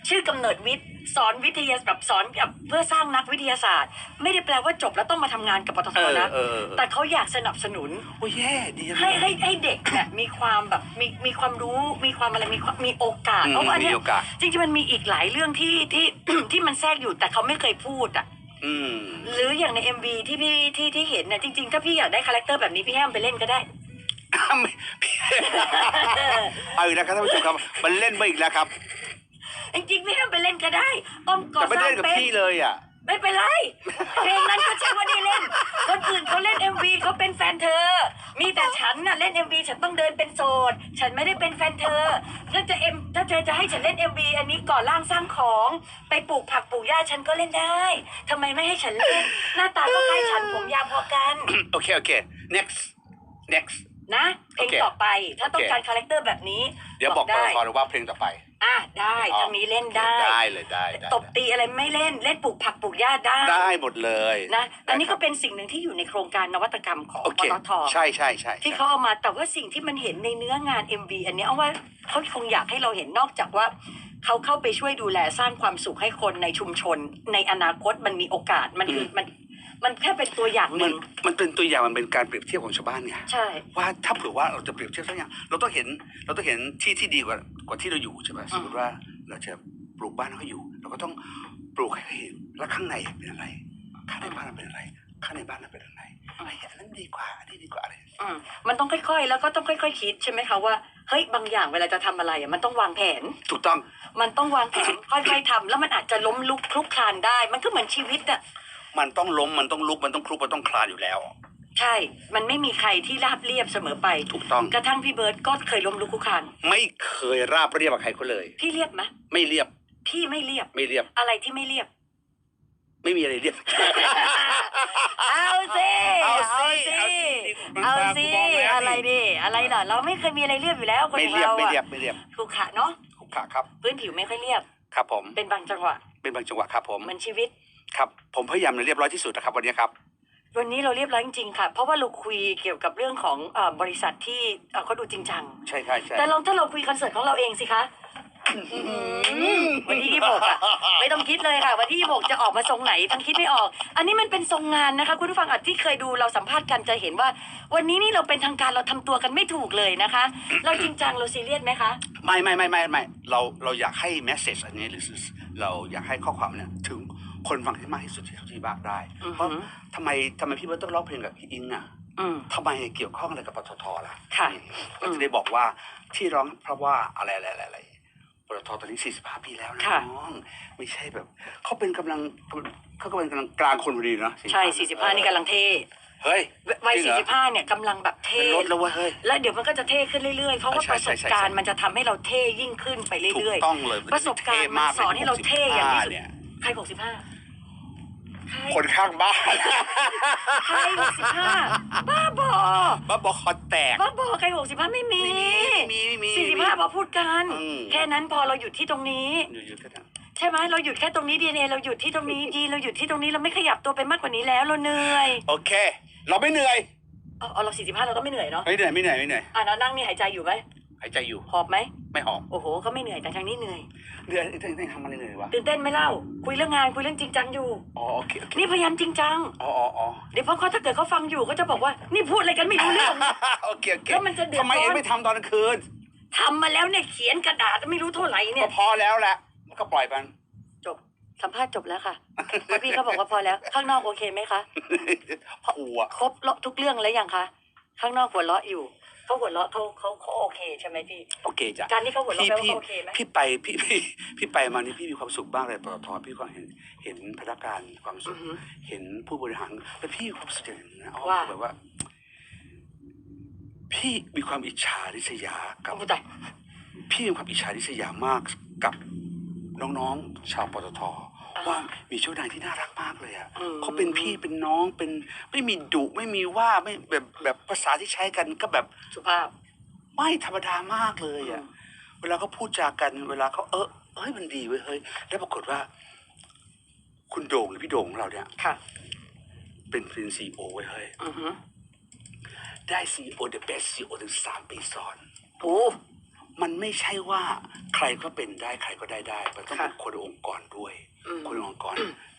ชื่อกำเนิดวิทย์สอนวิทยาแบบสอนแบบเพื่อสร้างนักวิทยาศาสตร์ ไม่ได้แปลว่าจบแล้วต้องมาทำงานกับปตทเออนะเออเออแต่เขาอยากสนับสนุนโอ้ยแย่ดีจังเลยให้ให้ให้เด็กเนี่ยมีความแบบมีมีความรู้มีความอะไรมีความมีโอกาสอืมเพราะว่าอันมีเนี้ยโอกาสจริงๆมันมีอีกหลายเรื่องที่ที่ที่มันแทรกอยู่แต่เขาไม่เคยพูดอะอืมหรืออย่างใน MV ที่พี่ที่ที่เห็นเนี่ยจริงๆ ถ้าพี่อยากได้คาแรคเตอร์แบบนี้พี่แฮมไปเล่นก็ได้ไม่พี่เอาอีกแล้วครับท่านผู้ชมครับ มันเล่นมาอีกแล้วครับ จริงๆพี่แฮมไปเล่นก็ได้อ้อมก่อแต่ไม่สร้าได้งเล่นกับเป็นพี่เลยอะ ไม่เป็นไรเพลงนั้นก็ใช่ว่าได้เล่น คนอื่นเขาเล่น MV เขาเป็นแฟนเธอ มีแต่ฉันน่ะเล่น MV ฉันต้องเดินเป็นโสด ฉันไม่ได้เป็นแฟนเธอถ้าจะเอ็มถ้าเธอจะให้ฉันเล่น MV อันนี้ก่อร่างสร้างของไปปลูกผักปลูกหญ้าฉันก็เล่นได้ทำไมไม่ให้ฉันเล่น หน้าตาก็คล้ายฉันผมยาวพอกัน โอเค โอเค next next นะเพลงโอเคต่อไปถ้าต้องโอเค การคาแรคเตอร์แบบนี้เดี๋ยวบอกปได้ตทเลยว่าเพลงต่อไป อะได้ทางนี้เล่นได้ได้เลยได้ได้ตบตีอะไรไม่เล่นเล่นปลูกผักปลูกหญ้าได้ได้หมดเลยนะอันนี้ได้ครัก็บเป็นสิ่งหนึ่งที่อยู่ในโครงการนวัตกรรมของโอปเคตท ใช่ใช่ใช่ที่เขาเอามาแต่ว่าสิ่งที่มันเห็นในเนื้องาน MV อันเนี้ยเอาว่าเขาคงอยากให้เราเห็นนอกจากว่าเขาเข้าไปช่วยดูแลสร้างความสุขให้คนในชุมชน ในอนาคตมันมีโอกาสมันคือมัน มันแค่เป็นตัวอย่างหมันนึ่งมันเป็นตัวอย่างมันเป็นการเปรียบเทียบของชาวบ้านไงใช่ ว่าถ้าเผื่อว่าเราจะเปรียบเทียบสักอย่าง เราต้องเห็นเราต้องเห็นที่ที่ดีกว่ากว่าที่เราอยู่ใช่ไหมสมมติว่าเราจะปลูกบ้านให้เขาอยู่ เราก็ต้องปลูกให้เขาเห็นแล้วข้างในเป็นอะไร ข้างในบ้านเราเป็นอะไร ข้างในบ้านเราเป็นอะไรไอ้อันนั้นดีกว่าอันนี้ดีกว่าอะไร อืมมันต้องค่อยๆ แล้วก็ต้องค่อย ๆ คิดใช่ไหมคะว่าเฮ้ยบางอย่างเวลาจะทำอะไรอะมันต้องวางแผน ถูกต้อง มันต้องวางแผน ค่อยๆทำแล้วมันอาจจะล้มลุกคลุกคลานได้ มันก็เหมือนชีวิตอะ มันต้องล้มมันต้องลุกมันต้องคลุกมันต้องคลานอยู่แล้ว ใช่ มันไม่มีใครที่ราบเรียบเสมอไป ถูกต้อง กระทั่งพี่เบิร์ดก็เคยล้มลุกคลุกคลาน ไม่เคยราบเรียบกับใครเขาเลย พี่เรียบไหมไม่เรียบ พี่ไม่เรียบ ไม่เรียบ อะไรที่ไม่เรียบ ไม่มีอะไรเรียบ เอาสิเอาสิเอาเอาสิสิเอาสิมันตามกูมองแล้วอะไรดิอะไรเหรอเราไม่เคยมีอะไรเรียบอยู่แล้วคนไม่อย่างเรียบเราไม่อะเรียบไม่เรียบขรุขระเนาะ ขรุขระครับ พื้นผิวไม่ค่อยเรียบ ครับผม เป็นบางจังหวะ เป็นบางจังหวะครับผม เหมือนชีวิต ครับผมพยายามเรียบร้อยที่สุดนะครับวันนี้ครับ วันนี้เราเรียบร้อยจริงๆค่ะ เพราะว่าเราคุยเกี่ยวกับเรื่องของเออบริษัทที่เอ่อเขาดูจริงจัง ใช่ใช่ใช่ แต่ลองถ้าเราคุยคอนเสิร์ตของเราเองสิคะวันที่ยี่หกอะไม่ต้องคิดเลยค่ะ วันที่ยี่หกจะออกมาทรงไหนทั้งคิดไม่ออก อันนี้มันเป็นทรงงานนะคะ คุณผู้ฟังอาจที่เคยดูเราสัมภาษณ์กันจะเห็นว่า วันนี้นี่เราเป็นทางการเราทำตัวกันไม่ถูกเลยนะคะ เราจริงจังเราซีเรียสไหมคะ ไม่ไม่ไม่ไม่ไม่เราเราอยากให้แมสเซจอันนี้หรือเราอยากให้ข้อความเนี่ยถึง คนฟังให้มากที่สุดที่เขาที่บ้างได้ อือหือเพราะทำไมทำไมพี่เบิร์ตต้องร้องเพลงกับพี่อิงอะอืม ทำไมเกี่ยวข้องอะไรกับปตทล่ะค่ะ ก็จะได้บอกว่าที่ร้องเพราะว่าอะไรอะไรอะไรอะไรปตทตอนนี้ 45 ปีแล้วนะค่ะ น้องไม่ใช่แบบเขาเป็นกำลังเขาก็เป็นกำลังกลางคนพอดีเนาะใช่45นี่กำลังเท่เฮ้ยวัยจริงเหรอ45เนี่ยกำลังแบบเท่เป็นรถแล้วเว้ยเฮ้ย แล้วเดี๋ยวมันก็จะเท่ขึ้นเรื่อยๆ เพราะว่าใช่ประสใช่บใช่การณ์ใช่มันจะทำให้เราเท่ยิ่งขึ้นไปถูกเรื่อย ต้องเลยๆประสบการณ์มันสอนให้เราเท่อย่างที่สุดเนี่ยใคร65ใคร คนข้างบ้าน ใคร65บ้าบอบ้าบอคอแตก บ้าบอใคร65ไม่มีไม่มีไม่มีไม่มี45พอพูดกัน อืม แค่นั้นพอเราหยุดที่ตรงนี้ อยู่ๆก็ได้ใช่ไหมเราหยุดแค่ตรงนี้ดีเเราหยุดที่ตรงนี้ดีเราหยุดที่ตรงนี้เราไม่ขยับตัวไปมากกว่านี้แล้วเราเหนื่อยโอเค เราไม่เหนื่อย เอาเอาเรา45เราก็ไม่เหนื่อยเนาะไม่เหนื่อยไม่เหนื่อยไม่เหนื่อยอะแล้วนั่งนี่หายใจอยู่ไหม หายใจอยู่ หอบไหม ไม่หอบ โอ้โห ก็ไม่เหนื่อยแต่ทางนี้เหนื่อยเหนื่อยเต้นเต้นทำอะไรเหนื่อยวะ ตื่นเต้นไหมเล่า คุยเรื่องงานคุยเรื่องจริงจังอยู่ อ๋อโอเคโอเคนี่พยายามจริงจัง อ๋ออ๋ออ๋อเดี๋ยวพอเขาถ้าเกิดเขาฟังอยู่ก็จะบอกว่า นี่พูดอะไรกันไม่รู้เรื่อง โอเคโอเคแล้วมันจะเดือดทำไมร้อนเองไม่ทำตอนกลางคืน ทำมาแล้วเนี่ยเขียนกระดาษไม่รู้เท่าไหร่เนี่ก็ย พอแล้วแหละก็ปล่อยมัน จบ สัมภาษณ์จบแล้วค่ะเพราะพี่เขาบอกว่าพอแล้ว ข้างนอกโอเคไหมคะผัว ครบเลาะทุกเรื่องแล้วยังคะ ข้างนอกหัวเราะอยู่ เขาหัวเราะเขาเขาเขาโอเคใช่ไหมพี่ โอเคจ้ะการที่เขาหัวเราะพี่แปลว่าพี่เขาโอเคไหม พี่ไปพี่พี่พี่ไปมานี่พี่มีความสุขบ้างเลยปตทพี่ก็เห็นเห็นพนักงานมีความสุอืขอหือเห็นผู้บริหารแล้วพี่มีความสุขอย่างหนึงนะอ๋อว่า แบบว่า พี่มีความอิจฉาริษยากับ โอ้ตายพี่มีความอิจฉาริษยามากกับน้องๆ ชาวปตท ว่ามีเจ้านายที่น่ารักมากเลยอะอืมเขาเป็นพี่เป็นน้องเป็นไม่มีดุไม่มีว่าไม่แบบแบบภาษาที่ใช้กันก็แบบสุภาพ ไม่ธรรมดามากเลยอะอืมเวลาเขาพูดจากัน เวลาเขาเออเฮ้ยมันดีเว้ยเฮ้ยแล้วปรากฏว่า คุณโด่งหรือพี่โด่งของเราเนี่ยค่ะ เป็นเป็นซีโอเว้ยเฮ้ยอือหือได้ซีโอเดอะเบสซีโอถึงสามปีซ้อนโอ้ มันไม่ใช่ว่าใครก็เป็นได้ใครก็ได้ได้มันต้องเป็นค่ะคนในองค์กรด้วยอืมคนในองค์กร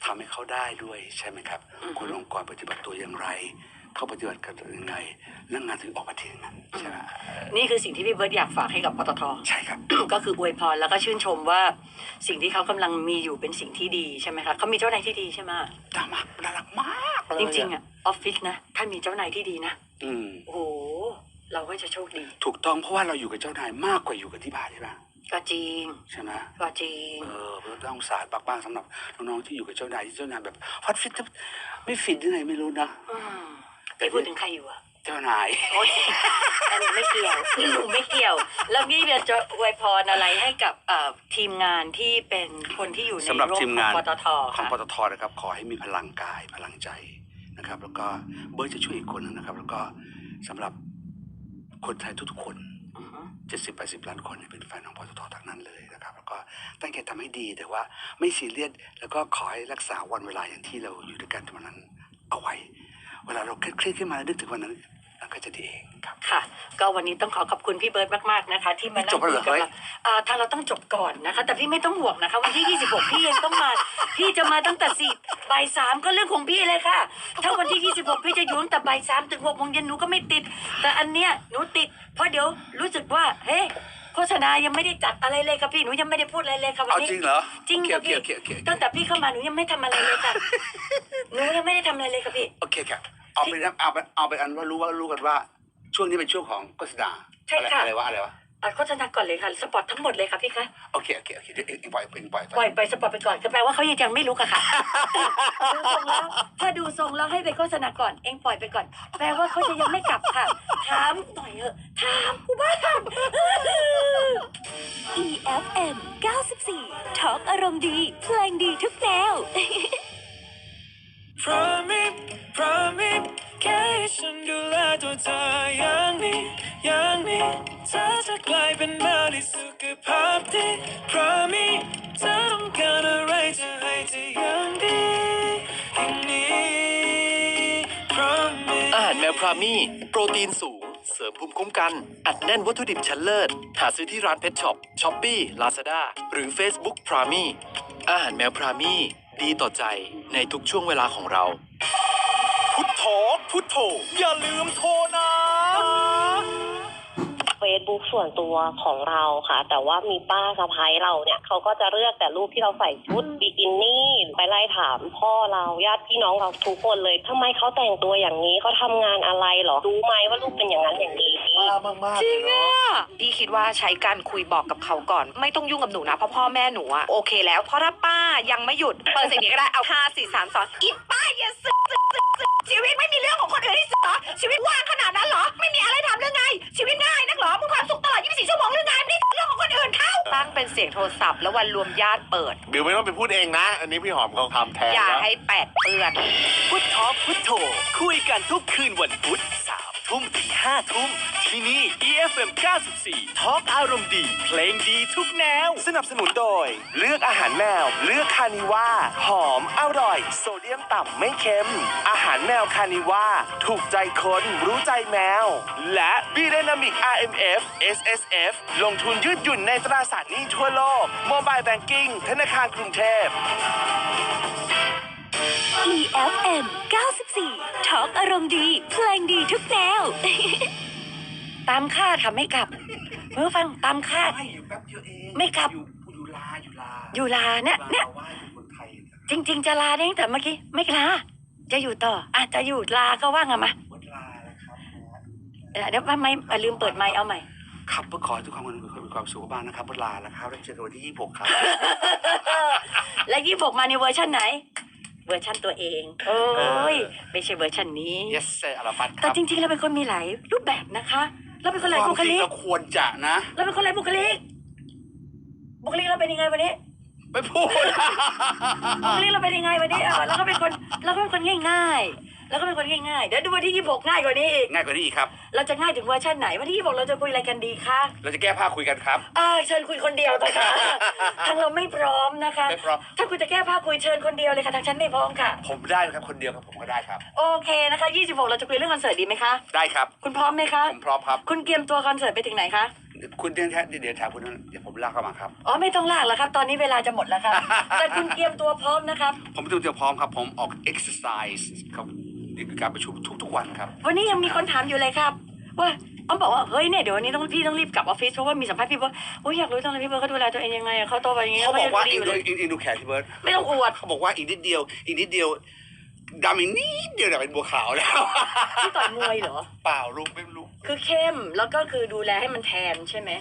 ทำให้เขาได้ด้วยใช่ไหมครับอืมคนในองค์กรปฏิบัติตัวอย่างไร เขาปฏิบัติกันตัวยังไงแล้วงานถึงออกมาทีนั้นใช่ไหมนี่คือสิ่งที่พี่เบิร์ตอยากฝากให้กับปตทใช่ครับก็คืออวยพรแล้วก็ชื่นชมว่าสิ่งที่เขากำลังมีอยู่เป็นสิ่งที่ดีใช่ไหมคะเขามีเจ้านายที่ดีใช่ไหมน่ารักน่ารักมากเลยจริงๆอะออฟฟิศนะถ้ามีเจ้านายที่ดีนะอืมโอ้โห เราก็จะโชคดี ถูกต้องเพราะว่าเราอยู่กับเจ้านายมากกว่าอยู่กับที่บ้านใช่ไหมก็จริงใช่ไหมก็จริงเออเราต้องสารปากบ้างสำหรับน้องๆที่อยู่กับเจ้านายที่เจ้านายแบบฮอตฟิตไม่ฟิตยังไงไม่รู้นะอืมพี่พูดถึงใครอยู่อะเจ้านายโอ๊ยอันนี้ไม่เกี่ยวหนูไม่เกี่ยว แล้วพี่เบียร์จะอวยพรอะไรให้กับเอ่อทีมงานที่เป็นคนที่อยู่ในสำหรับร่มทีมของงานปตทของค่ะปตทนะครับ ขอให้มีพลังกายพลังใจนะครับ แล้วก็เบิร์ตจะช่วยอีกคนหนึงนะครับ แล้วก็สำหรับ คนไทยทุกๆคน อือฮึเจ็ดสิบแปดสิบล้านคนเนี่ยเป็นแฟนของปตททั้งนั้นเลยนะครับ แล้วก็ตั้งใจทำให้ดีแต่ว่าไม่ซีเรียสแล้วก็ขอให้รักษาวันเวลาอย่างที่เราอยู่ด้วยกันวันนั้นเอาไว้ เวลาเราเครียดๆขึ้นมานึกถึงวันนั้นมัน ก็จะดีเองครับ ค่ะ ก็วันนี้ต้องขอขอบคุณพี่เบิร์ตมากๆนะคะ ที่มานั่จงบแล้วเหรอคุยกับเฮ้ยเราอ่าทางเราต้องจบก่อนนะคะ แต่พี่ไม่ต้องห่วงนะคะ วันที่ 26 พี่ยังต้องมา พี่จะมาตั้งแต่สี่บ่ายสามก็เรื่องของพี่เลยค่ะ ถ้าวันที่ 26 พี่จะอยู่ตั้งแต่บ่ายสามถึงหกโมงเย็นหนูก็ไม่ติด แต่อันเนี้ยหนูติด เพราะเดี๋ยวรู้สึกว่าเฮ้โฆษณายังไม่ได้จัดอะไรเลยค่ะพี่หนูยังไม่ได้พูดอะไรเลยค่ะวันเอานี้จริงเหรอจริงโอค่ะเคพี่โอเคโอเคโอเค ตั้งแต่พี่เข้ามาหนูยังไม่ทำอะไรเลยค่ะ หนูยังไม่ได้ทำอะไรเลยค่ะพี่ โอเคครับ เอาเป็นเอาเป็นเอาเป็นอันว่ารู้ว่ารู้กันว่า ช่วงนี้เป็นช่วงของโฆษณาใช่ค่ะ อะไรวะอะไรวะอะโฆษณาก่อนเลยค่ะ สปอตทั้งหมดเลยค่ะพี่คะ โอเคโอเคโอเคเดี๋ยวเองปล่อยเป็นปล่อยปล่อยไปสปอร์ตไปก่อนก็แปลว่าเขายังไม่รู้ค่ะค่ะ ดูทรงแล้วถ้าดูทรงแล้วให้ไปโฆษณาก่อน เองปล่อยไปก่อน แปลว่าเขาจะยังไม่กลับค่ะ ถามหน่อยเถอะ ถามกูบ้าง EFM 94 ทอล์กอารมณ์ดี เพลงดีทุกแนว Promise Promise แค่ให้ฉันดูแลตัวเธออย่างนี้อย่างนี้เธอจะกลายเป็นแมวที่สุขภาพดี Promise เธอต้องการอะไรจะให้เธออย่างดีอย่างนี้ Promise อาหารแมวพรามี่โปรตีนสูง เสริมภูมิคุ้มกัน อัดแน่นวัตถุดิบชั้นเลิศ หาซื้อที่ร้านเพชช็อปช้อปปี้ลาซาด้าหรือ Facebook พรามี่อาหารแมวพรามี่ ดีต่อใจในทุกช่วงเวลาของเรา พุทโธพุทโธอย่าลืมโทรนะ บุ๊กส่วนตัวของเราค่ะ แต่ว่ามีป้าสะพ้ายเราเนี่ยเขาก็จะเลือกแต่รูปที่เราใส่ชุดบิกินี่ไปไล่ถามพ่อเราญาติพี่น้องเราทุกคนเลยทำไมเขาแต่งตัวอย่างนี้เขาทำงานอะไรเหรอรู้ไหมว่าลูกเป็นอย่างนั้นอย่างนี้จริงอะพี่คิดว่าใช้การคุยบอกกับเขาก่อน ไม่ต้องยุ่งกับหนูนะเพราะพ่อแม่หนูอะโอเคแล้วเพราะถ้าป้ายังไม่หยุดเปิดเสิ่งนี้ก็ได้เอาห้าสี่สามสองอีป้าอย่าสึกสึกสึกสึกชีวิตไม่มีเรื่องของคนอื่นให้สึกเหรอชีวิตว่างขนาดนั้นเหรอ ไม่มีอะไรทำหรือไง ชีวิตง่ายนัก เขาตั้งเป็นเสียงโทรศัพท์ แล้ววันรวมญาติเปิด บิวไม่ต้องไปพูดเองนะ อันนี้พี่หอมเขาทำแทนอย่าแล้วให้แปดเปื้อน พุทโธพุทโธคุยกันทุกคืนวันพุธสามทุ่มถึงห้าทุ่ม ที่นี่ EFM 94ทอล์กอารมณ์ดี เพลงดีทุกแนว สนับสนุนโดย เลือกอาหารแมว เลือกคานิว่าหอมอร่อย โซเดียมต่ำไม่เค็ม อาหารแมวคานิว่าถูกใจคนรู้ใจแมว และบีเดนามิก RMF SSF ลงทุนยืดหยุ่นในตราสารหนี้ทั่วโลกโมบายแบงกิ้งธนาคารกรุงเทพ EFM 94ทอล์กอารมณ์ดี เพลงดีทุกแนว ตามคาดค่ะไม่กลับเมื่อฟังตามคาด ไม่อยู่แป๊บเดียวเองไม่กลับ อยู่อยู่ลาอยู่ลาอยู่ลาเนี่ยเนี่ยลาว่าอยู่คนไทยจริง ๆ จะลาได้ตั้งแต่เมื่อกี้ไม่ลาจะอยู่ต่ออะจะอยู่ลาก็ว่างอะมาวัดลาแล้วครับเดี๋ยวเดี๋ยวไม่ไม่ลืมเปิดไมค์เอาใหม่ ครับเพื่อขอให้ทุกคนมีความสุขบ้างนะครับวัดลาแล้วครับแล้วเจอกันวันที่26ครับ และยี่บอกมาในเวอร์ชันไหน เวอร์ชันตัวเองโอ้ยไม่ใช่เวอร์ชันนี้ yes sir อารพัฒน์คแต่รับจริงๆเราเป็นคนมีหลายรูปแบบนะคะ เราเป็นคนหลายควาบุมคจริงลิกเราควรจะนะเราเป็นคนหลายบุคลิก บุคลิกเราเป็นยังไงวันนี้ไม่พูดบุคลิกเราเป็นยังไงวันนี้เออเราก็เป็นคนเราก็เป็นคนง่ายๆ แล้วก็เป็นคนง่ายๆเดี๋ยวดูวันที่ยี่บง่ายกว่านี้อีกง่ายกว่านี้อีกครับ เราจะง่ายถึงเวอร์ชันไหนวันที่ยี่บเราจะคุยอะไรกันดีคะเราจะแก้ผ้าคุยกันครับอ่าเชิญคุยคนเดียวนะคะทางเราไม่พร้อมนะคะ ไม่พร้อม ถ้าคุณจะแก้ผ้าคุยเชิญคนเดียวเลยค่ะทางฉันไม่พร้อมค่ะ ผมได้ครับคนเดียวครับผมก็ได้ครับ โอเคนะคะ26เราจะคุยเรื่องคอนเสิร์ตดีไหมคะ ได้ครับ คุณพร้อมไหมคะ ผมพร้อมครับ คุณเตรียมตัวคอนเสิร์ตไปถึงไหนคะ คุณเดี๋ยวแค่เดี๋ยวถามคุณนั้นเดี๋ยวผมลากเข้ามาครับ อ๋อไม่ต้องลากแล้วครับ ตอนนี้เวลาจะหมดแล้วครับ แต่คุณเตรียมตัวพร้อมนะครับ ผมเตรียมพร้อมครับ ผมออก exercise ครับ นี่คือการประชุมทุก ๆ วันครับ วันนี้ยังมีคนถามอยู่เลยครับ ว่าอ้อมบอกว่าเฮ้ยเนี่ยเดี๋ยววันนี้ต้องพี่ต้องรีบกลับออฟฟิศเพราะว่ามีสัมภาษณ์พี่เบิร์ดโอ้ยอยากรู้จังเลยพี่เบิร์ดเขาดูแลตัวเองยังไงอะเขาโตไปอย่างเงี้ยเขาบอกว่าดีอีอกยู่ดูเลยอีกอีกดูแขนพี่เบิร์ตไม่ต้องอวดเขาบอกว่าอีกนิดเดียว อีกนิดเดียวดำอีกนิดเดียวเนี่ยเป็นบัวขาวแล้วพี่ต่อยมวยเหรอเปล่าลูกไม่รู้คือเข้มแล้วก็คือดูแลให้มันแทนใช่ไหม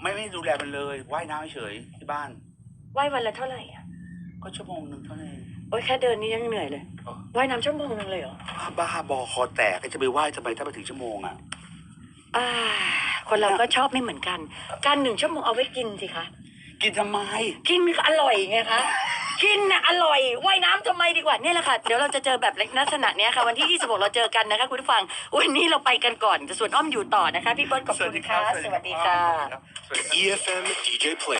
ไม่ไม่ดูแลมันเลยว่ายน้ำเฉยๆที่บ้านว่ายวันละเท่าไหร่อะก็ชั่วโมงหนึ่งเท่านั้นเอง โอ้ยแค่เดินนี่ยังเหนื่อยเลยอ๋อว่ายน้ำชั่วโมงนึงเลยเหรอบ้าบอคอแตกก็จะไปว่ายทำไมถ้าไปถึงชั่วโมงอะอ่า คนเราก็ชอบไม่เหมือนกัน การหนึ่งชั่วโมงเอาไว้กินสิคะกินทำไม กินอร่อยไงคะกินน่ะอร่อยว่ายน้ำทำไมดีกว่าเนี่ยแหละค่ะ เดี๋ยวเราจะเจอแบบลักษณะเนี้ยค่ะ วันที่ 26 เราเจอกันนะคะ คุณผู้ฟัง วันนี้เราไปกันก่อนแต่ส่วนอ้อมอยู่ต่อนะคะ พี่เบิร์ดขอบคุณค่ะ สวัสดีค่ะ EFM DJ Play